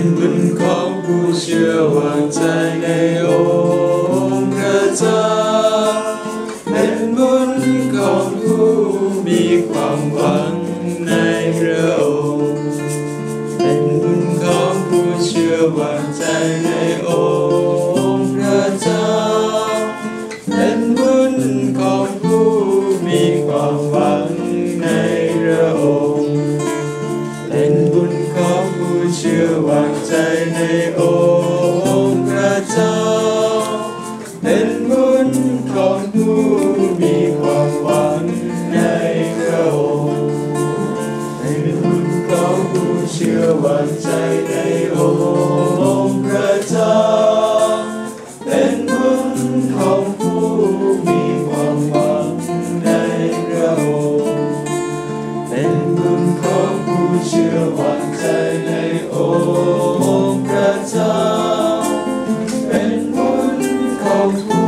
เป็นบุญของผู้เชื่อวางใจในองค์พระเจ้าเป็นบุญของผู้มีความหวังในพระองค์เป็นบุญของผู้เชื่อวางใจในองค์ วางใจในองค์พระเจ้า เป็นบุญของผู้มีความหวังในพระองค์เป็นบุญของผู้เชื่อวางใจในองค์พระเจ้า เป็นบุญของผู้มีความหวังในพระองค์เป็นบุญของผู้เชื่อวาง Oh.